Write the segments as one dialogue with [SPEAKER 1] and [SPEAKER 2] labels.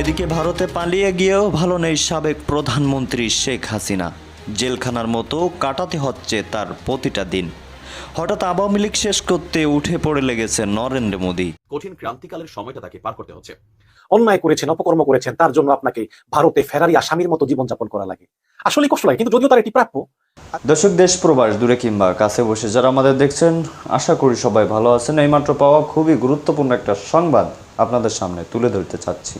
[SPEAKER 1] এদিকে ভারতে পালিয়ে গিয়েও ভালো নেই সাবেক প্রধানমন্ত্রী শেখ হাসিনা। জেলখানার মতো কাটাতে হচ্ছে তার প্রতিটা দিন। হঠাৎ আওয়ামী লীগ শেষ করতে উঠে পড়ে লেগেছে নরেন্দ্র মোদী।
[SPEAKER 2] কঠিন ক্রান্তিকালের সময়টা তাকে পার করতে হচ্ছে।
[SPEAKER 3] অন্যায় করেছেন অপকর্ম করেছেন তার জন্য আপনাকে ভারতে ফেরারি আসামির মতো জীবনযাপন করা লাগে। আসলে কষ্ট লাগে কিন্তু যদিও তার এটি প্রাপ্য।
[SPEAKER 1] দর্শক দেশ প্রবাস দূরে কিংবা কাছে বসে যারা আমাদের দেখছেন আশা করি সবাই ভালো আছেন। এইমাত্র পাওয়া খুবই গুরুত্বপূর্ণ একটা সংবাদ আপনাদের সামনে তুলে ধরতে চাচ্ছি।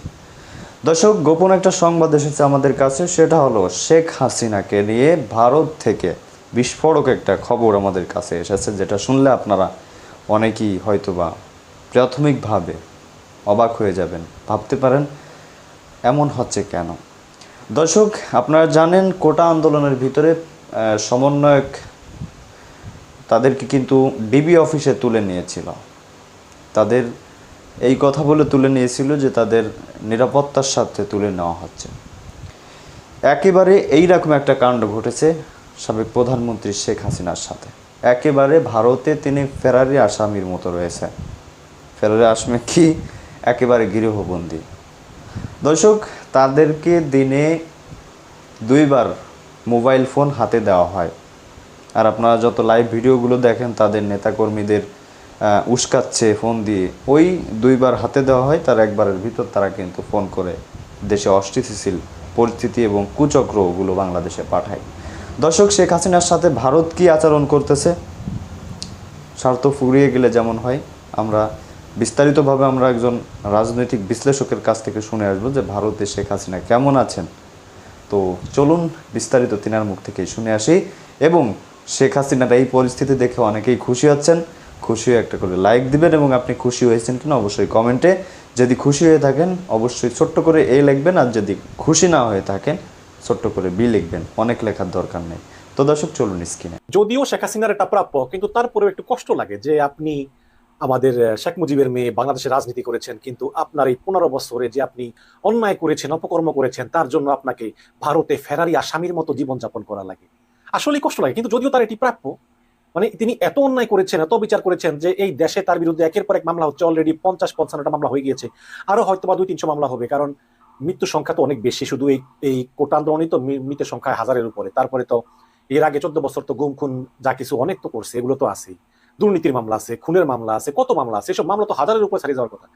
[SPEAKER 1] দর্শক, গোপন একটা সংবাদ এসেছে আমাদের কাছে, সেটা হলো শেখ হাসিনাকে নিয়ে ভারত থেকে বিস্ফোরক একটা খবর আমাদের কাছে এসেছে, যেটা শুনলে আপনারা অনেকেই হয়তোবা প্রাথমিকভাবে অবাক হয়ে যাবেন, ভাবতে পারেন এমন হচ্ছে কেন। দর্শক, আপনারা জানেন কোটা আন্দোলনের ভিতরে সমন্বয়ক তাদেরকে কিন্তু ডিবি অফিসে তুলে নিয়েছিল। তাদের এই কথা বলে তুলে নিয়েছিল যে তাদের নিরাপত্তার সাথে তুলে নেওয়া হচ্ছে। একেবারে এই রকম একটা কাণ্ড ঘটেছে সাবেক প্রধানমন্ত্রী শেখ হাসিনার সাথে। একেবারে ভারতে তিনি ফেরারি আসামির মতো রয়েছে ফেরারি আসামি কি? একেবারে গৃহবন্দী। দর্শক, তাদেরকে দিনে দুইবার মোবাইল ফোন হাতে দেওয়া হয়। আর আপনারা যত লাইভ ভিডিওগুলো দেখেন, তাদের নেতাকর্মীদের উস্কাচ্ছে ফোন দিয়ে ওই দুইবার হাতে দেওয়া হয়, তার একবারের ভিতর তারা কিন্তু ফোন করে দেশে অস্থিতিশীল পরিস্থিতি এবং কুচক্রগুলো বাংলাদেশে পাঠায়। দর্শক, শেখ হাসিনার সাথে ভারত কি আচরণ করতেছে? স্বার্থ ফুরিয়ে গেলে যেমন হয়, আমরা বিস্তারিতভাবে আমরা একজন রাজনৈতিক বিশ্লেষকের কাছ থেকে শুনে আসব যে ভারতে শেখ হাসিনা কেমন আছেন। তো চলুন বিস্তারিত তিনার মুখ থেকেই শুনে আসি। এবং শেখ হাসিনার এই পরিস্থিতি দেখে অনেকেই খুশি হচ্ছেন। খুশি একটা করে লাইক দিবেন এবং আপনি খুশি হয়েছেন কিনা অবশ্যই কমেন্টে যদি খুশি হয়ে থাকেন, অবশ্যই ছোট্ট করে এ লিখবেন আর যদি খুশি না হয়ে থাকেন, ছোট্ট করে বি লিখবেন। অনেক লেখার দরকার নেই। তো দর্শক, চলুন স্ক্রিনে
[SPEAKER 3] যদিও শেখ হাসিনার এটা প্রাপ্য, কিন্তু তারপরেও একটু কষ্ট লাগে যে আপনি আমাদের শেখ মুজিবের মেয়ে বাংলাদেশে রাজনীতি করেছেন, কিন্তু আপনার এই পনেরো বছরে যে আপনি অন্যায় করেছেন, অপকর্ম করেছেন, তার জন্য আপনাকে ভারতে ফেরারি আসামির মতো জীবনযাপন করা লাগে। আসলে কষ্ট লাগে, কিন্তু যদিও তার এটি প্রাপ্য মানে তিনি এত অন্যায় করেছেন, এত বিচার করেছেন যে এই দেশে তার বিরুদ্ধে একের পর এক মামলা হচ্ছে অলরেডি পঞ্চাশ পঞ্চান্নটা মামলা হয়ে গিয়েছে। আরও হয়তো বা দুই তিনশো মামলা হবে, কারণ মৃত্যুর সংখ্যা তো অনেক বেশি, শুধু এই এই কোটা তো মৃতের সংখ্যা হাজারের উপরে। তারপরে তো এর আগে চোদ্দ বছর তো গুম, খুন, যা কিছু অনেক তো করছে, এগুলো তো আছেই। দুর্নীতির মামলা আছে, খুনের মামলা আছে, কত মামলা আছে, এসব মামলা তো হাজারের উপরে ছাড়িয়ে যাওয়ার কথা।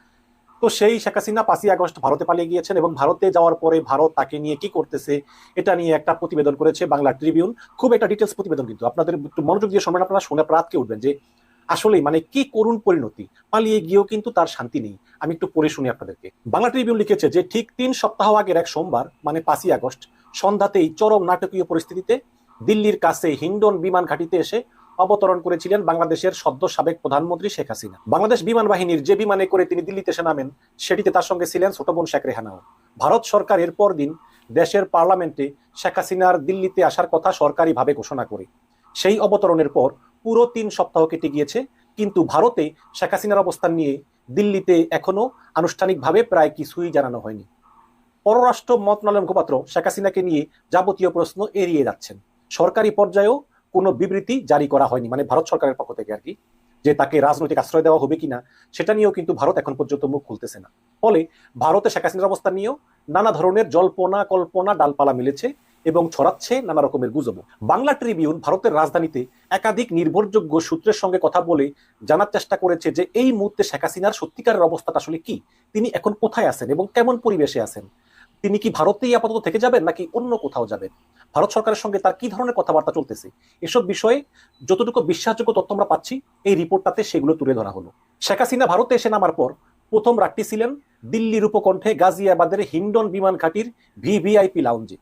[SPEAKER 3] তো সেই শেখ হাসিনা পাঁচই আগস্ট ভারতে পালিয়ে গিয়েছেন এবং ভারতে যাওয়ার পরে ভারত তাকে নিয়ে কি করতেছে, এটা নিয়ে একটা প্রতিবেদন করেছে বাংলা ট্রিবিউন। খুব একটা ডিটেলস প্রতিবেদন কিন্তু। আপনাদের একটু মনোযোগ দিয়ে শুনবেন, আপনারা শুনে আটকে উঠবেন যে আসলেই মানে কি করুণ পরিণতি। পালিয়ে গিয়েও কিন্তু তার শান্তি নেই। আমি একটু পড়ে শুনি আপনাদেরকে। বাংলা ট্রিবিউন লিখেছে যে ঠিক তিন সপ্তাহ আগের এক সোমবার মানে পাঁচই আগস্ট, সন্ধ্যাতেই চরম নাটকীয় পরিস্থিতিতে দিল্লির কাছে হিন্ডন বিমান ঘাটিতে এসে অবতরণ করেছিলেন বাংলাদেশের সদ্য সাবেক প্রধানমন্ত্রী শেখ হাসিনা। বাংলাদেশ বিমান বাহিনীর যে বিমানে করে তিনি দিল্লিতে এসে নামেন, সেটিতে তার সঙ্গে ছিলেন ছোট বোন শেখ রেহানাও। ভারত সরকার এরপর দিন দেশের পার্লামেন্টে শেখ হাসিনার দিল্লিতে আসার কথা সরকারিভাবে ঘোষণা করে। সেই অবতরণের পর পুরো তিন সপ্তাহ কেটে গিয়েছে, কিন্তু ভারতে শেখ হাসিনার অবস্থান নিয়ে দিল্লিতে এখনও আনুষ্ঠানিকভাবে প্রায় কিছুই জানানো হয়নি। পররাষ্ট্র মন্ত্রণালয়ের মুখপাত্র শেখ হাসিনাকে নিয়ে যাবতীয় প্রশ্ন এড়িয়ে যাচ্ছেন। সরকারি পর্যায়েও কোনো বিবৃতি জারি করা হয়নি মানে ভারত সরকারের পক্ষ থেকে আর কি, যে তাকে রাজনৈতিক আশ্রয় দেওয়া হবে কিনা, সেটা নিয়েও কিন্তু ভারত এখন পর্যন্ত মুখ খুলতেছে না। ফলে ভারতে শেখ হাসিনার অবস্থান নিয়েও নানা ধরনের জল্পনা, কল্পনা, ডালপালা মিলেছে এবং ছড়াচ্ছে নানা রকমের গুজব বাংলা ট্রিবিউন ভারতের রাজধানীতে একাধিক নির্ভরযোগ্য সূত্রের সঙ্গে কথা বলে জানার চেষ্টা করেছে যে এই মুহূর্তে শেখ হাসিনার সত্যিকারের অবস্থাটা আসলে কি, তিনি এখন কোথায় আছেন এবং কেমন পরিবেশে আছেন। তিনি কি ভারতেই আপাতত থেকে যাবেন নাকি অন্য কোথাও যাবেন? ভারত সরকারের সঙ্গে তার কি ধরনের কথাবার্তা চলতেছে? এসব বিষয়ে যতটুকু বিশ্বাসযোগ্য তথ্য আমরা পাচ্ছি, এই রিপোর্টটাতে সেগুলো তুলে ধরা হলো। শেখ হাসিনা ভারতে এসে নামার পর প্রথম রাতটি ছিলেন দিল্লির উপকণ্ঠে গাজিয়াবাদের হিন্ডন বিমান ঘাটির ভিভিআইপি লাউঞ্জে।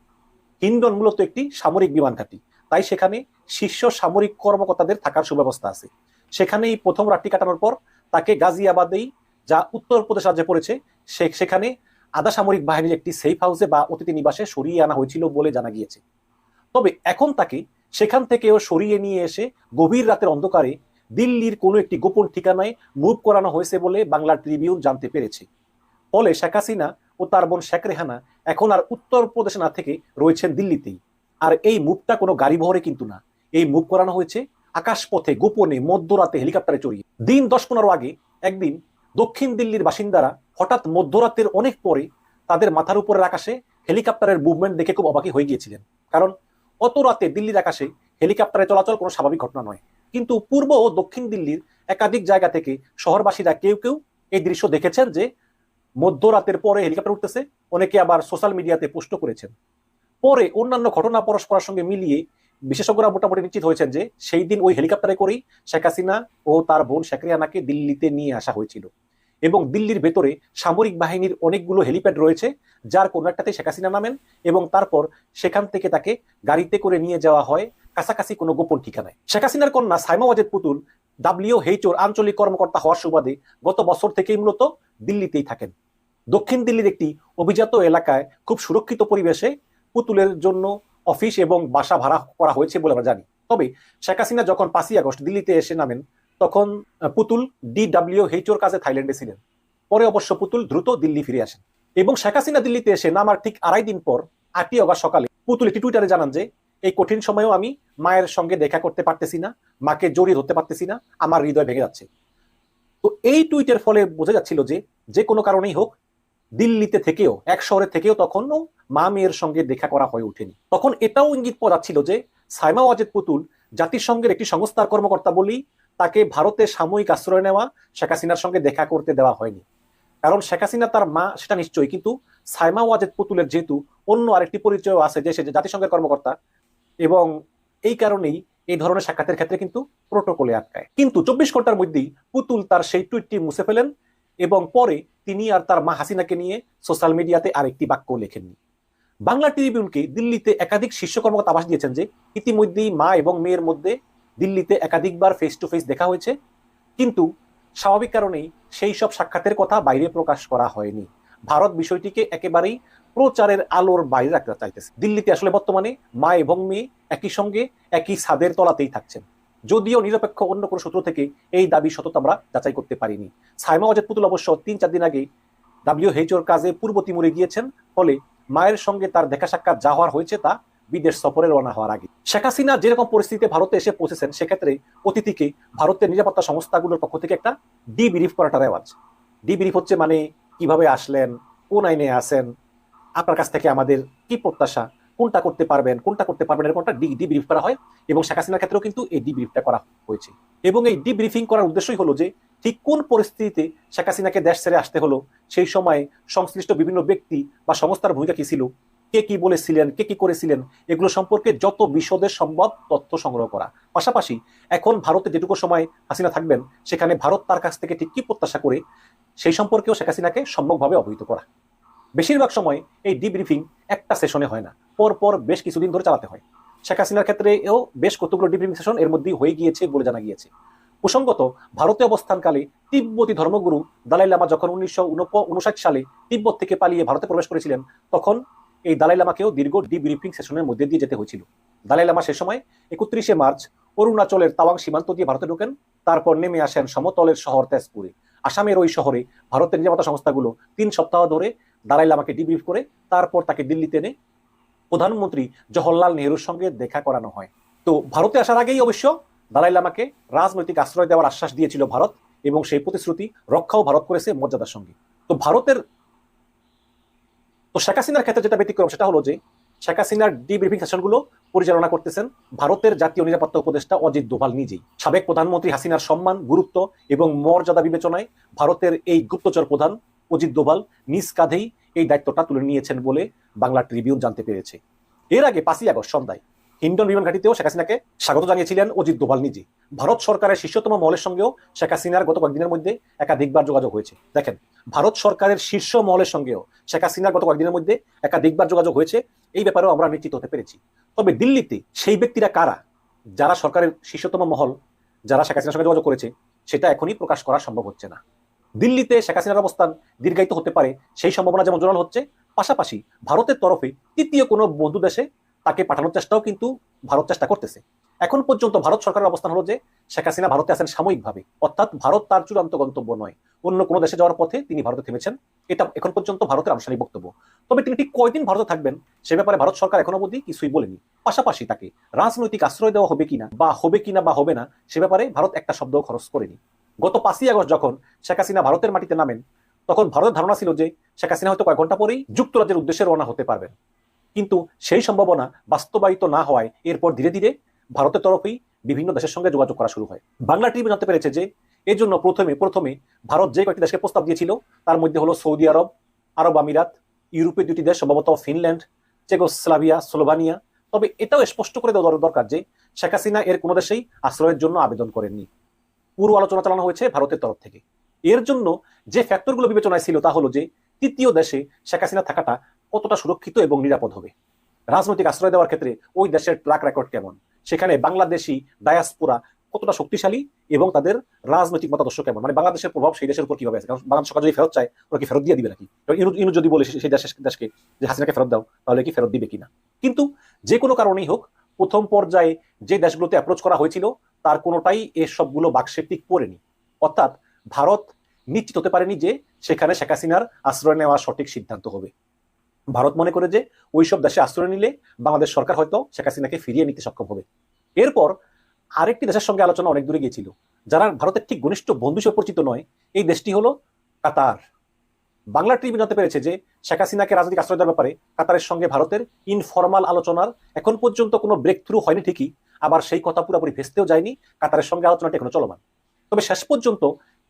[SPEAKER 3] হিন্ডন মূলত একটি সামরিক বিমান ঘাঁটি। তাই সেখানে শীর্ষ সামরিক কর্মকর্তাদের থাকার সুব্যবস্থা আছে। সেখানেই প্রথম রাতটি কাটানোর পর তাকে গাজিয়াবাদেই, যা উত্তরপ্রদেশ রাজ্যে পড়েছে সেখানে আধা সামরিক বাহিনীর একটি সেফ হাউসে বা অতিথি নিবাসে সরিয়ে আনা হয়েছিল বলে জানা গিয়েছে। তবে এখন তাকে সেখান থেকেও সরিয়ে নিয়ে এসে গভীর রাতের অন্ধকারে দিল্লির কোনো একটি গোপন ঠিকানায় মুভ করানো হয়েছে বলে বাংলা ট্রিবিউন জানতে পেরেছে। ফলে শেখ হাসিনা ও তার বোন শেখ রেহানা এখন আর উত্তরপ্রদেশে না থেকে রয়েছেন দিল্লিতেই। আর এই মুভটা কোনো গাড়ি বহরে কিন্তু না। এই মুভ করানো হয়েছে আকাশপথে গোপনে মধ্যরাতে হেলিকপ্টারে চড়িয়ে। দিন দশ পনেরো আগে একদিন দক্ষিণ দিল্লির বাসিন্দারা হঠাৎ মধ্যরাতের অনেক পরে তাদের মাথার উপরের আকাশে হেলিকপ্টারের মুভমেন্ট দেখে খুব অবাকি হয়ে গিয়েছিলেন। কারণ অত রাতে দিল্লির আকাশে হেলিকপ্টারে চলাচল কোনো স্বাভাবিক ঘটনা নয়। কিন্তু পূর্ব ও দক্ষিণ দিল্লির একাধিক জায়গা থেকে শহরবাসীরা কেউ কেউ এই দৃশ্য দেখেছেন যে মধ্যরাতের পরে হেলিকপ্টার উঠতেছে, অনেকে আবার সোশ্যাল মিডিয়াতে পোস্ট করেছেন। পরে অন্যান্য ঘটনা পরস্পরের সঙ্গে মিলিয়ে বিশেষজ্ঞরা মোটামুটি নিশ্চিত হয়েছেন যে সেই দিন ওই হেলিকপ্টারে করেই শেখ হাসিনা ও তার বোন শেখ রেহানাকে দিল্লিতে নিয়ে আসা হয়েছিল। এবং দিল্লির ভেতরে সামরিক বাহিনীর অনেকগুলো হেলিপ্যাড রয়েছে, যার কোনো একটাতে শেখ হাসিনা নামেন এবং তারপর সেখান থেকে তাকে গাড়িতে করে নিয়ে যাওয়া হয় কাছাকাছি কোনো গোপন ঠিকানায়। শেখ হাসিনার কন্যা সাইমা ওয়াজেদ পুতুল ডাব্লিউ হেইচোর আঞ্চলিক কর্মকর্তা হওয়ার সুবাদে গত বছর থেকেই মূলত দিল্লিতেই থাকেন। দক্ষিণ দিল্লির একটি অভিজাত এলাকায় খুব সুরক্ষিত পরিবেশে পুতুলের জন্য অফিস এবং বাসা ভাড়া করা হয়েছে বলে আমরা জানি। তবে শেখ হাসিনা যখন পাঁচই আগস্ট দিল্লিতে এসে নামেন, তখন পুতুল ডিডাব্লিউ হেইচোর কাছে থাইল্যান্ডে ছিলেন। পরে অবশ্য পুতুল দ্রুত দিল্লি ফিরে আসেন। এবং শেখ হাসিনা দিল্লিতে এসে নামার ঠিক আড়াই দিন পর, আটই অগস্ট সকালে পুতুল একটি টুইটারে জানান যে, এই কঠিন সময়েও আমি মায়ের সঙ্গে দেখা করতে পারতেছি না, মাকে জড়িয়ে ধরতে পারতেছি না, আমার হৃদয় ভেঙে যাচ্ছে। তো এই টুইটের ফলে বোঝা যাচ্ছিল যে যে কোনো কারণেই হোক দিল্লিতে থেকেও, এক শহরে থেকেও তখনও মা মেয়ের সঙ্গে দেখা করা হয়ে ওঠেনি। তখন এটাও ইঙ্গিত যাচ্ছিল যে, সাইমা ওয়াজেদ পুতুল জাতিসংঘের একটি সংস্থার কর্মকর্তা বলেই তাকে ভারতে সাময়িক আশ্রয় নেওয়া শেখ হাসিনার সঙ্গে দেখা করতে দেওয়া হয়নি। কারণ শেখ হাসিনা তার মা, সেটা নিশ্চয়ই, কিন্তু সাইমা ওয়াজেদ পুতুলের যেহেতু অন্য আরেকটি পরিচয় আছে যে, সে জাতিসংঘের কর্মকর্তা এবং এই কারণেই এই ধরনের সাক্ষাতের ক্ষেত্রে কিন্তু প্রোটোকলে আটকায়। কিন্তু চব্বিশ ঘণ্টার মধ্যেই পুতুল তার সেই টুইটটি মুছে ফেলেন এবং পরে তিনি আর তার মা হাসিনাকে নিয়ে সোশ্যাল মিডিয়াতে আরেকটি বাক্য লেখেননি। বাংলা ট্রিবিউনকে দিল্লিতে একাধিক শীর্ষ কর্মকর্তা আবাস দিয়েছেন যে, ইতিমধ্যেই মা এবং মেয়ের মধ্যে দিল্লিতে একাধিকবার ফেস টু ফেস দেখা হয়েছে। কিন্তু স্বাভাবিক কারণেই সেই সব সাক্ষাতের কথা বাইরে প্রকাশ করা হয়নি। ভারত বিষয়টিকে একেবারেই প্রচারের আলোর বাইরে রাখতে চাইতেছে। দিল্লিতে আসলে বর্তমানে মা এবং মেয়ে একই সঙ্গে একই ছাদের তলাতেই থাকছেন। যদিও নিরপেক্ষ অন্য কোনো সূত্র থেকে এই দাবি সততা আমরা যাচাই করতে পারিনি। সাইমা ওয়াজেদ পুতুল অবশ্য তিন চার দিন আগে ডাব্লিউএইচওর কাজে পূর্ব তিমুরে গিয়েছেন, ফলে মায়ের সঙ্গে তার দেখা সাক্ষাৎ যা হওয়ার হয়েছে তা বিদেশ সফরে রওনা হওয়ার আগে। শেখ হাসিনা যেরকম পরিস্থিতিতে ভারতে এসে পৌঁছেছেন, সেক্ষেত্রে অতিথিকে ভারতের নিরাপত্তা সংস্থাগুলোর পক্ষ থেকে একটা ডিব্রিফ করাটা রেওয়াজ। ডিব্রিফ হচ্ছে মানে কীভাবে আসলেন, কোন আইনে আসেন আপনার কাছ থেকে আমাদের কি প্রত্যাশা কোনটা করতে পারবেন, কোনটা করতে পারবেন এরকম একটা ডিব্রিফ করা হয় এবং শেখ হাসিনার ক্ষেত্রেও কিন্তু এই ডিব্রিফটা করা হয়েছে। এবং এই ডিব্রিফিং করার উদ্দেশ্যই হলো যে, ঠিক কোন পরিস্থিতিতে শেখ হাসিনাকে দেশ ছেড়ে আসতে হলো, সেই সময় সংশ্লিষ্ট বিভিন্ন ব্যক্তি বা সংস্থার ভূমিকা কি ছিল, কে কি বলেছিলেন, কে কি করেছিলেন, এগুলো সম্পর্কে যত বিশদের সম্ভব তথ্য সংগ্রহ করা। পাশাপাশি এখন ভারতে যেটুকু সময় হাসিনা থাকবেন, সেখানে ভারত তার কাছ থেকে ঠিক কি প্রত্যাশা করে, সেই সম্পর্কেও শেখ হাসিনাকে সম্যকভাবে অবহিত করা। বেশিরভাগ সময় এই ডিব্রিফিং একটা সেশনে হয় না। পর পর বেশ কিছুদিন ধরে চালাতে হয়। শেখ হাসিনার ক্ষেত্রে এও বেশ কতগুলো ডিব্রিফিং সেশন এর মধ্যেই হয়ে গিয়েছে বলে জানা গিয়েছে। প্রসঙ্গত, ভারতে অবস্থানকালে তিব্বতী ধর্মগুরু দালাই লামা যখন উনিশশো উনষাট সালে তিব্বত থেকে পালিয়ে ভারতে প্রবেশ করেছিলেন, তখন এই দালাই লামাকেও দীর্ঘ ডিব্রিফিং সেশনের মধ্যে দিয়ে যেতে হয়েছিল। দালাই লামা সে সময় একত্রিশে মার্চ অরুণাচলের তাওয়াং সীমান্ত দিয়ে ভারতে ঢোকেন, তারপর নেমে আসেন সমতলের শহর তেজপুরে। আসামের ওই শহরে ভারতের নিরাপত্তা সংস্থাগুলো তিন সপ্তাহ ধরে দালাই লামাকে ডিব্রিফ করে, তারপর তাকে দিল্লিতে এনে প্রধানমন্ত্রী জওহরলাল নেহরুর সঙ্গে দেখা করানো হয়। তো ভারতে আসার আগেই অবশ্য দালাই লামাকে রাজনৈতিক আশ্রয় দেওয়ার আশ্বাস দিয়েছিল ভারত এবং সেই প্রতিশ্রুতি রক্ষাও ভারত করেছে মর্যাদার সঙ্গে। তো ভারতের, তো শেখ হাসিনার ক্ষেত্রে যেটা ব্যতিক্রম সেটা হলো যে শেখ হাসিনার ডিব্রিফিং সেশনগুলো পরিচালনা করতেছেন ভারতের জাতীয় নিরাপত্তা উপদেষ্টা অজিত দোভাল নিজেই। সাবেক প্রধানমন্ত্রী হাসিনার সম্মান, গুরুত্ব এবং মর্যাদা বিবেচনায় ভারতের এই গুপ্তচর প্রধান অজিত দোভাল নিজ কাঁধেই এই দায়িত্বটা তুলে নিয়েছেন বলে বাংলা ট্রিবিউন জানতে পেরেছে। এর আগে পাঁচই আগস্ট সন্ধ্যায় হিন্ডন বিমান ঘাটিতেও শেখ হাসিনাকে স্বাগত জানিয়েছিলেন অজিত দোভাল নিজে ভারত সরকারের শীর্ষতম মহলের সঙ্গেও শেখ হাসিনার গত কয়েকদিনের মধ্যে একাধিকবার যোগাযোগ হয়েছে। দেখেন, ভারত সরকারের শীর্ষ মহলের সঙ্গেও শেখ হাসিনার গত কয়েকদিনের মধ্যে একাধিকবার যোগাযোগ হয়েছে। এই ব্যাপারেও আমরা নিশ্চিত হতে পেরেছি। তবে দিল্লিতে সেই ব্যক্তিরা কারা? যারা সরকারের শীর্ষতম মহল, যারা শেখ হাসিনার সঙ্গে যোগাযোগ করেছে, সেটা এখনই প্রকাশ করা সম্ভব হচ্ছে না। দিল্লিতে শেখ হাসিনার অবস্থান দীর্ঘায়িত হতে পারে, সেই সম্ভাবনা যেমন জোরাল হচ্ছে, পাশাপাশি ভারতের তরফে তৃতীয় কোনো বন্ধু দেশে তাকে পাঠানোর চেষ্টাও কিন্তু ভারত চেষ্টা করতেছে। এখন পর্যন্ত ভারত সরকারের অবস্থান হলো যে, শেখ হাসিনা ভারতে আছেন সাময়িকভাবে। অর্থাৎ ভারত তার চূড়ান্ত গন্তব্য নয়। অন্য কোনো দেশে যাওয়ার পথে তিনি ভারতে থেমেছেন। এটা এখন পর্যন্ত ভারতের আনুষ্ঠানিক বক্তব্য। তবে তিনি ঠিক কয়দিন ভারতে থাকবেন, সে ব্যাপারে ভারত সরকার এখনও অবধি কিছুই বলেনি। পাশাপাশি তাকে রাজনৈতিক আশ্রয় দেওয়া হবে কিনা বা হবে কিনা বা হবে না, সে ব্যাপারে ভারত একটা শব্দ খরচ করেনি। গত পাঁচই আগস্ট যখন শেখ হাসিনা ভারতের মাটিতে নামেন, তখন ভারতের ধারণা ছিল যে, শেখ হাসিনা হয়তো কয়েক ঘণ্টা পরেই যুক্তরাজ্যের উদ্দেশ্যে রওনা হতে পারবেন। কিন্তু সেই সম্ভাবনা বাস্তবায়িত না হওয়ায় এরপর ধীরে ধীরে ভারতের তরফেই বিভিন্ন দেশের সঙ্গে যোগাযোগ করা শুরু হয়। বাংলা টিভি জানতে পেরেছে যে এর জন্য প্রথমে প্রথমে ভারত যে কয়েকটি দেশকে প্রস্তাব দিয়েছিল, তার মধ্যে হলো সৌদি আরব আরব আমিরাত, ইউরোপের দুটি দেশ, সম্ভবত ফিনল্যান্ড চেকোস্লাভিয়া স্লোভানিয়া। তবে এটাও স্পষ্ট করে দেওয়া দর- দরকার যে, শেখ হাসিনা এর কোনো দেশেই আশ্রয়ের জন্য আবেদন করেননি। পুরো আলোচনা চালানো হয়েছে ভারতের তরফ থেকে। এর জন্য যে ফ্যাক্টরগুলো বিবেচনায় ছিল তা হলো যে, তৃতীয় দেশে শেখ হাসিনা থাকাটা কতটা সুরক্ষিত এবং নিরাপদ হবে? রাজনৈতিক আশ্রয় দেওয়ার ক্ষেত্রে ওই দেশের ট্র্যাক রেকর্ড কেমন? সেখানে বাংলাদেশি ডায়াসপোরা কতটা শক্তিশালী এবং তাদের রাজনৈতিক মতাদর্শ কেমন? মানে বাংলাদেশের প্রভাব সেই দেশের উপর কীভাবে আছে? কারণ বাংলাদেশ সরকার যদি ফেরত চায়, ওরা কি ফেরত দিয়ে দিবে নাকি? ইনু যদি বলে সেই দেশের দেশকে যে হাসিনাকে ফেরত দাও, তাহলে কি ফেরত দিবে কিনা? কিন্তু যে কোনো কারণেই হোক, প্রথম পর্যায়ে যে দেশগুলোতে অ্যাপ্রোচ করা হয়েছিল, তার কোনোটাই এ সবগুলো বাকসেপ্টিক পড়েনি। অর্থাৎ ভারত নিশ্চিত হতে পারেনি যে সেখানে শেখ হাসিনার আশ্রয় নেওয়া সঠিক সিদ্ধান্ত হবে। ভারত মনে করে যে ওইসব দেশে আশ্রয় নিলে বাংলাদেশ সরকার হয়তো শেখ হাসিনাকে ফিরিয়ে নিতে সক্ষম হবে। এরপর আরেকটি দেশের সঙ্গে আলোচনা অনেক দূরে গিয়েছিল, যারা ভারতের ঠিক ঘনিষ্ঠ বন্ধু হিসেবে পরিচিত নয়, এই দেশটি হলো কাতার। বাংলা টিভি জানতে পেরেছে যে শেখ হাসিনাকে রাজনৈতিক আশ্রয় দেওয়ার ব্যাপারে কাতারের সঙ্গে ভারতের ইনফরমাল আলোচনার এখন পর্যন্ত কোনো ব্রেক থ্রু হয়নি ঠিকই, আবার সেই কথা পুরোপুরি ভেস্তেও যায়নি, কাতারের সঙ্গে আলোচনাটি এখনও চলমান। তবে শেষ পর্যন্ত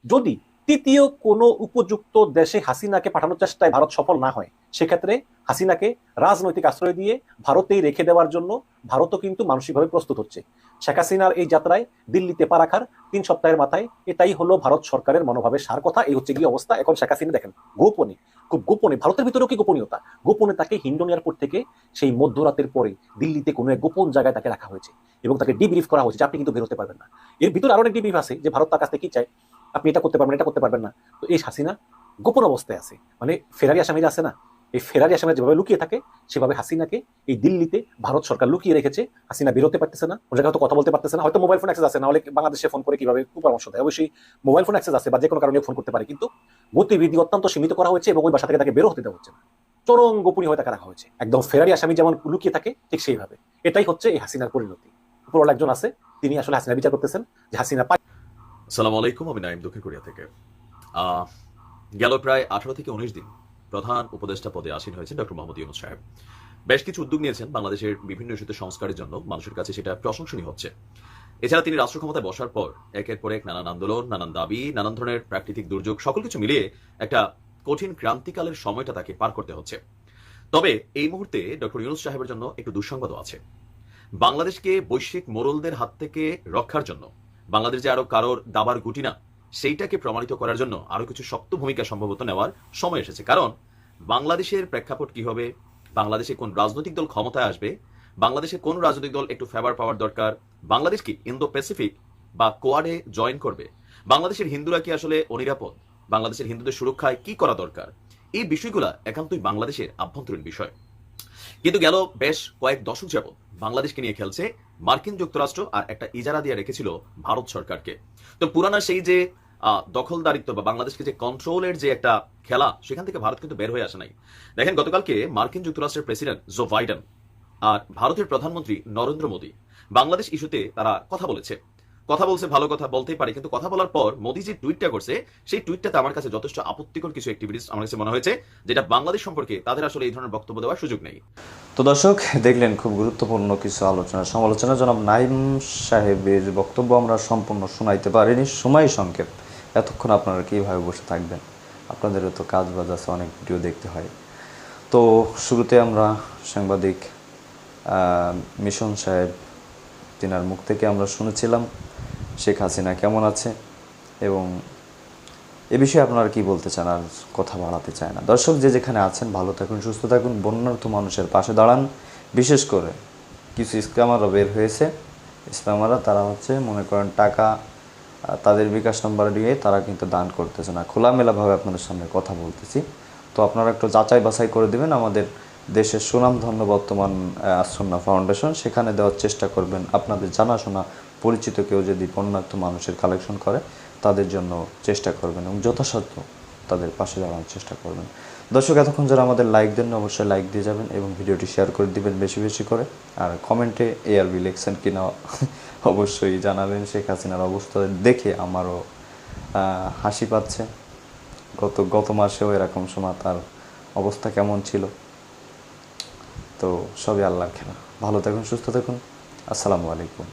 [SPEAKER 3] যদি তৃতীয় কোনো উপযুক্ত দেশে হাসিনাকে পাঠানোর চেষ্টায় ভারত সফল না হয়, সেক্ষেত্রে হাসিনাকে রাজনৈতিক আশ্রয় দিয়ে ভারতেই রেখে দেওয়ার জন্য ভারতও কিন্তু মানসিকভাবে প্রস্তুত হচ্ছে। শেখ হাসিনার এই যাত্রায় দিল্লিতে পা রাখার তিন সপ্তাহের মাথায় এটাই হলো ভারত সরকারের মনোভাবের সার কথা, এই হচ্ছে গিয়ে অবস্থা। এখন শেখ হাসিনা দেখেন, গোপনে, খুব গোপনে, ভারতের ভিতরেও কি গোপনীয়তা? গোপনে তাকে হিন্ডন এয়ারপোর্ট থেকে সেই মধ্যরাতের পরে দিল্লিতে কোনো এক গোপন জায়গায় তাকে রাখা হয়েছে এবং তাকে ডিব্রিফ করা হয়েছে যে আপনি কিন্তু বেরোতে পারবেন না। এর ভিতরে আরও অনেক ডিব্রিফ আছে যে ভারত তার কাছ থেকে কি চায়? আপনি এটা করতে পারবেন, এটা করতে পারবেন না। তো এই হাসিনা গোপন অবস্থায় আছে। মানে ফেরারি আসামিরা আছে না? এই ফেরারি আসামিরা যেভাবে লুকিয়ে থাকে, সেভাবে হাসিনাকে এই দিল্লিতে ভারত সরকার লুকিয়ে রেখেছে। হাসিনা বেরোতে পারতেছে না ওর হয়তো কথা বলতে পারতেছে না। হয়তো মোবাইল ফোন অ্যাক্সেস আছে না হলে বাংলাদেশে ফোন করে কীভাবে পরামর্শ দেয়? অবশ্যই মোবাইল ফোন অ্যাক্সেস আছে বা যে কোনো কারণে ফোন করতে পারে। কিন্তু গতিবিধি অত্যন্ত সীমিত করা হয়েছে এবং ওই বাসা থেকে তাকে বেরো হতে দেওয়া হচ্ছে না। চরম গোপনীয় হয়ে তাকে রাখা হয়েছে। একদম ফেরারি আসামি যেমন লুকিয়ে থাকে, ঠিক সেইভাবে। এটাই হচ্ছে এই হাসিনার পরিণতি। উপরওয়ালা একজন আছে, তিনি আসলে হাসিনা বিচার করতেছেন যে হাসিনা
[SPEAKER 2] সালাম আলাইকুম আমি নাইম দক্ষিণ কোরিয়া থেকে। গেল প্রায় আঠারো থেকে উনিশ দিন প্রধান উপদেষ্টা পদে আসীন হয়েছেন ডক্টর মোহাম্মদ ইউনুস সাহেব। বেশ কিছু উদ্যোগ নিয়েছেন বাংলাদেশের বিভিন্ন ইস্যুতে সংস্কারের জন্য। মানুষের কাছে সেটা প্রশংসনীয় হচ্ছে। এছাড়া তিনি রাষ্ট্র ক্ষমতায় বসার পর একের পর এক নানান আন্দোলন, নানান দাবি, নানান ধরনের প্রাকৃতিক দুর্যোগ, সকল কিছু মিলিয়ে একটা কঠিন ক্রান্তিকালের সময়টা তাকে পার করতে হচ্ছে। তবে এই মুহূর্তে ডক্টর ইউনুস সাহেবের জন্য একটু দুঃসংবাদও আছে। বাংলাদেশকে বৈশ্বিক মোড়লদের হাত থেকে রক্ষার জন্য বাংলাদেশ যে আরও কারোর দাবার গুটি না, সেইটাকে প্রমাণিত করার জন্য আরও কিছু শক্ত ভূমিকা সম্ভবত নেওয়ার সময় এসেছে। কারণ বাংলাদেশের প্রেক্ষাপট কি হবে? বাংলাদেশে কোন রাজনৈতিক দল ক্ষমতায় আসবে? বাংলাদেশে কোন রাজনৈতিক দল একটু ফেভার পাওয়ার দরকার? বাংলাদেশ কি ইন্দো প্যাসিফিক বা কোয়াডে জয়েন করবে? বাংলাদেশের হিন্দুরা কি আসলে অনিরাপদ? বাংলাদেশের হিন্দুদের সুরক্ষায় কি করা দরকার? এই বিষয়গুলা একান্তই বাংলাদেশের আভ্যন্তরীণ বিষয়। কিন্তু গেল বেশ কয়েক দশক যাবত বাংলাদেশকে নিয়ে খেলছে মার্কিন যুক্তরাষ্ট্র আর একটা ইজারা দিয়ে রেখেছিল ভারত সরকারকে। তো পুরানা সেই যে দখলদারিত্ব বা বাংলাদেশকে যে কন্ট্রোলের যে একটা খেলা, সেখান থেকে ভারত কিন্তু বের হয়ে আসে নাই। দেখেন, গতকালকে মার্কিন যুক্তরাষ্ট্রের প্রেসিডেন্ট জো বাইডেন আর ভারতের প্রধানমন্ত্রী নরেন্দ্র মোদী বাংলাদেশ ইস্যুতে তারা কথা বলেছে। কথা বলছে, ভালো কথা বলতেই পারে। কিন্তু কথা বলার পর মোদী যে টুইটটা করছে, সেই টুইটটাতে আমার কাছে যথেষ্ট আপত্তিকর কিছু অ্যাক্টিভিটিস আমার কাছে মনে হয়েছে, যেটা বাংলাদেশ সম্পর্কে তাদের আসলে এই ধরনের বক্তব্য দেওয়ার সুযোগ নেই।
[SPEAKER 1] তো দর্শক, দেখলেন খুব গুরুত্বপূর্ণ কিছু আলোচনা। সমালোচনা জনাব নাইম সাহেবের বক্তব্য আমরা সম্পূর্ণ শোনাইতে পারিনি। সময় সংক্ষেপ। এতক্ষণ আপনারা কীভাবে বসে থাকবেন? আপনাদেরও তো কাজ বাজ আছে, অনেক ভিডিও দেখতে হয়। তো শুরুতে আমরা সাংবাদিক মিশন সাহেব, তিনার মুখ থেকে আমরা শুনেছিলাম। শেখ হাসিনা কেমন আছে? এবং এ বিষয়ে আপনারা কি বলতে চান? আর কথা বাড়াতে চায় না। দর্শক, যে যেখানে আছেন, ভালো থাকুন, সুস্থ থাকুন, বন্যার্থ মানুষের পাশে দাঁড়ান। বিশেষ করে কিছু স্ক্যামাররা বের হয়েছে। স্ক্যামাররা, তারা হচ্ছে, মনে করেন, টাকা তাদের বিকাশ নাম্বার দিয়ে তারা কিন্তু দান করতেছে না। খোলামেলাভাবে আপনাদের সামনে কথা বলতেছি। তো আপনারা একটু যাচাই বাছাই করে দেবেন আমাদের দেশের সুনামধন্য বর্তমান আসন্না ফাউন্ডেশন সেখানে দেওয়ার চেষ্টা করবেন। আপনাদের জানাশোনা পরিচিত কেউ যদি বন্যার্থ মানুষের কালেকশন করে, তাদের জন্য চেষ্টা করবেন এবং যথাসাধ্য তাদের পাশে দাঁড়ানোর চেষ্টা করবেন। দর্শক, এতক্ষণ যারা আমাদের লাইক দেন অবশ্যই লাইক দিয়ে যাবেন এবং ভিডিওটি শেয়ার করে দিবেন বেশি বেশি করে। আর কমেন্টে এ আর এআরবি লিখছেন কিনা অবশ্যই জানাবেন। শেখ হাসিনার অবস্থা দেখে আমারও হাসি পাচ্ছে। গত গত মাসেও এরকম সময় তার অবস্থা কেমন ছিল? তো সবই আল্লাহর খেলা। ভালো থাকুন সুস্থ থাকুন। আসসালামু আলাইকুম।